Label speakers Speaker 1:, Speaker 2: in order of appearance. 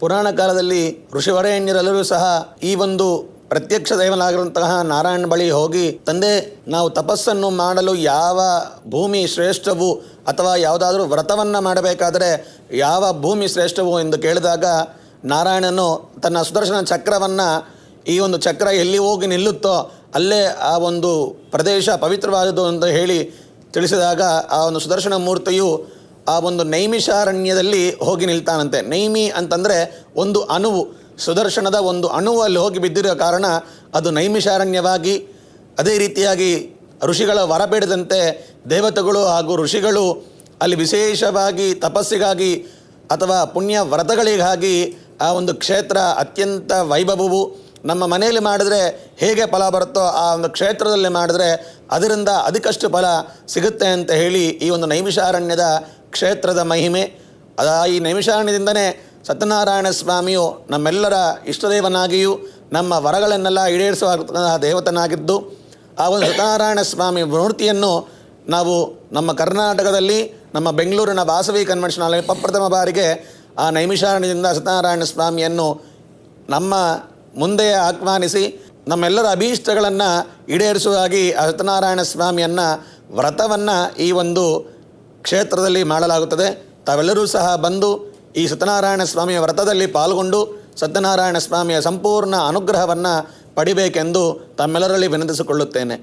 Speaker 1: ಪುರಾಣ ಕಾಲದಲ್ಲಿ ಋಷಿವರೇಣ್ಯರೆಲ್ಲರೂ ಸಹ ಈ ಒಂದು ಪ್ರತ್ಯಕ್ಷ ದೈವನಾಗಿರುವಂತಹ ನಾರಾಯಣ ಬಳಿ ಹೋಗಿ, ತಂದೆ, ನಾವು ತಪಸ್ಸನ್ನು ಮಾಡಲು ಯಾವ ಭೂಮಿ ಶ್ರೇಷ್ಠವು ಅಥವಾ ಯಾವುದಾದರೂ ವ್ರತವನ್ನು ಮಾಡಬೇಕಾದರೆ ಯಾವ ಭೂಮಿ ಶ್ರೇಷ್ಠವು? ಎಂದು ಕೇಳಿದಾಗ ನಾರಾಯಣನು ತನ್ನ ಸುದರ್ಶನ ಚಕ್ರವನ್ನು, ಈ ಒಂದು ಚಕ್ರ ಎಲ್ಲಿ ಹೋಗಿ ನಿಲ್ಲುತ್ತೋ ಅಲ್ಲೇ ಆ ಒಂದು ಪ್ರದೇಶ ಪವಿತ್ರವಾದದ್ದು ಅಂತ ಹೇಳಿ ತಿಳಿಸಿದಾಗ ಆ ಒಂದು ಸುದರ್ಶನ ಮೂರ್ತಿಯು ಆ ಒಂದು ನೈಮಿಷಾರಣ್ಯದಲ್ಲಿ ಹೋಗಿ ನಿಲ್ತಾನಂತೆ. ನೈಮಿ ಅಂತಂದರೆ ಒಂದು ಅಣುವು, ಸುದರ್ಶನದ ಒಂದು ಅಣುವು ಅಲ್ಲಿ ಹೋಗಿ ಬಿದ್ದಿರೋ ಕಾರಣ ಅದು ನೈಮಿಷಾರಣ್ಯವಾಗಿ ಅದೇ ರೀತಿಯಾಗಿ ಋಷಿಗಳ ವರ ಬೇಡದಂತೆ ದೇವತೆಗಳು ಹಾಗೂ ಋಷಿಗಳು ಅಲ್ಲಿ ವಿಶೇಷವಾಗಿ ತಪಸ್ಸಿಗಾಗಿ ಅಥವಾ ಪುಣ್ಯ ವ್ರತಗಳಿಗಾಗಿ ಆ ಒಂದು ಕ್ಷೇತ್ರ ಅತ್ಯಂತ ವೈಭವವು ನಮ್ಮ ಮನೆಯಲ್ಲಿ ಮಾಡಿದ್ರೆ ಹೇಗೆ ಫಲ ಬರುತ್ತೋ ಆ ಒಂದು ಕ್ಷೇತ್ರದಲ್ಲಿ ಮಾಡಿದ್ರೆ ಅದರಿಂದ ಅದಕ್ಕಷ್ಟು ಫಲ ಸಿಗುತ್ತೆ ಅಂತ ಹೇಳಿ ಈ ಒಂದು ನೈಮಿಷಾರಣ್ಯದ ಕ್ಷೇತ್ರದ ಮಹಿಮೆ. ಅದ ಈ ನೈಮಿಷಾರಣ್ಯದಿಂದನೇ ಸತ್ಯನಾರಾಯಣ ಸ್ವಾಮಿಯು ನಮ್ಮೆಲ್ಲರ ಇಷ್ಟದೇವನಾಗಿಯೂ ನಮ್ಮ ವರಗಳನ್ನೆಲ್ಲ ಈಡೇರಿಸುವ ದೇವತನಾಗಿದ್ದು, ಆ ಒಂದು ಸತ್ಯನಾರಾಯಣ ಸ್ವಾಮಿ ಮೂರ್ತಿಯನ್ನು ನಾವು ನಮ್ಮ ಕರ್ನಾಟಕದಲ್ಲಿ, ನಮ್ಮ ಬೆಂಗಳೂರಿನ ವಾಸವಿ ಕನ್ವೆನ್ಷನ್ ಹಾಲ್ ಪ್ರಪ್ರಥಮ ಬಾರಿಗೆ ಆ ನೈಮಿಷಾರಣ್ಯದಿಂದ ಸತ್ಯನಾರಾಯಣ ಸ್ವಾಮಿಯನ್ನು ನಮ್ಮ ಮುಂದೆ ಆಹ್ವಾನಿಸಿ, ನಮ್ಮೆಲ್ಲರ ಅಭೀಷ್ಟಗಳನ್ನು ಈಡೇರಿಸುವಾಗಿ ಆ ಸತ್ಯನಾರಾಯಣ ಸ್ವಾಮಿಯನ್ನು ವ್ರತವನ್ನು ಈ ಒಂದು ಕ್ಷೇತ್ರದಲ್ಲಿ ಮಾಡಲಾಗುತ್ತದೆ. ತಾವೆಲ್ಲರೂ ಸಹ ಬಂದು ಈ ಸತ್ಯನಾರಾಯಣ ಸ್ವಾಮಿಯ ವ್ರತದಲ್ಲಿ ಪಾಲ್ಗೊಂಡು ಸತ್ಯನಾರಾಯಣ ಸ್ವಾಮಿಯ ಸಂಪೂರ್ಣ ಅನುಗ್ರಹವನ್ನು ಪಡಿಬೇಕೆಂದು ತಮ್ಮೆಲ್ಲರಲ್ಲಿ ವಿನಂತಿಸಿಕೊಳ್ಳುತ್ತೇನೆ.